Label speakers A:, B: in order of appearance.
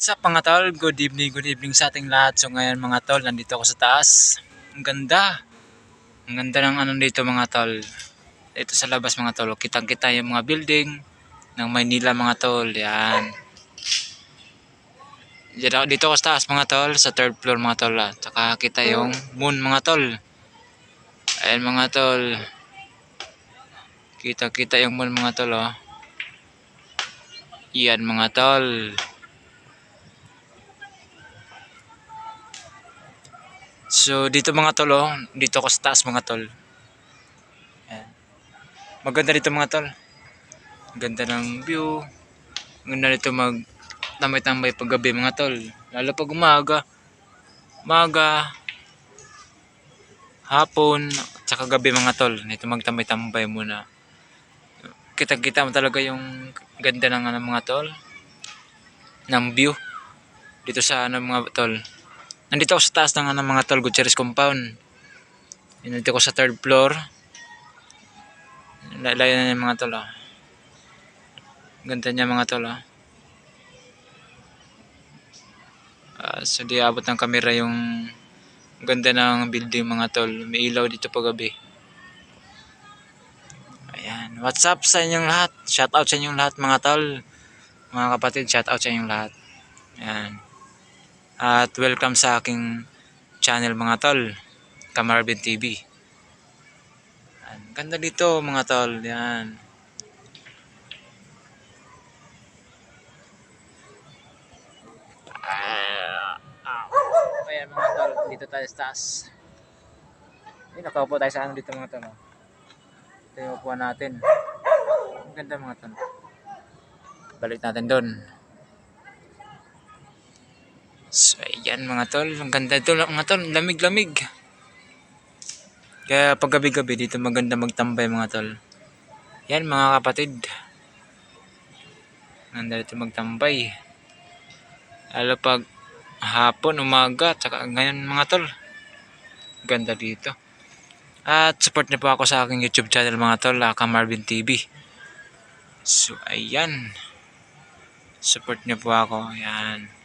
A: What's up mga tol? Good evening, good evening sa ating lahat. So ngayon mga tol, nandito ako sa taas. Ang ganda. Ang ganda ng ano dito mga tol. Dito sa labas mga tol, kitang kita yung mga building ng Maynila mga tol. Yan. Dito, dito ako sa taas mga tol, sa third floor mga tol. Ah. Tsaka kita yung moon mga tol. Ayan mga tol. Kita kita yung moon mga tol oh. Yan mga tol. So dito mga tol oh, dito ako sa taas mga tol. Ayan. Maganda dito mga tol. Ganda ng view. Ganda dito mag tambay-tambay pag gabi mga tol. Lalo pag umaga. Umaga. Hapon. Tsaka gabi mga tol. Dito magtambay-tambay muna. Kita-kita mo talaga yung ganda ng ano, mga tol. Ng view. Dito sa ano mga tol. Nandito ako sa taas ng ano, mga tol, Gutierrez compound. Nandito ako sa third floor. Layo na yung mga tol, oh. Ganda niya mga tol, oh. Ah, so di abot ng kamera yung ganda ng building mga tol. May ilaw dito pag gabi. Ayan. What's up sa inyong lahat? Shout out sa inyong lahat mga tol. Mga kapatid, shout out sa inyong lahat. Ayan. At welcome sa aking channel mga tol, Kamarvin TV. Yan. Ganda dito mga tol, yan. Ayan mga tol, dito tayo sa taas. Nakaupo tayo sa ano dito mga tol. oh. Ito yung upuan natin. Ang ganda mga tol. Balik natin doon. So, ayan mga tol. Ang ganda ito mga tol. Lamig-lamig. Kaya pag gabi-gabi dito maganda magtambay mga tol. Yan mga kapatid. Ganda dito magtambay. Lalo pag hapon, umaga, tsaka ngayon mga tol. Ganda dito. At support niyo po ako sa aking YouTube channel mga tol, Aka Marvin TV. So, ayan. Support niyo po ako. Ayan.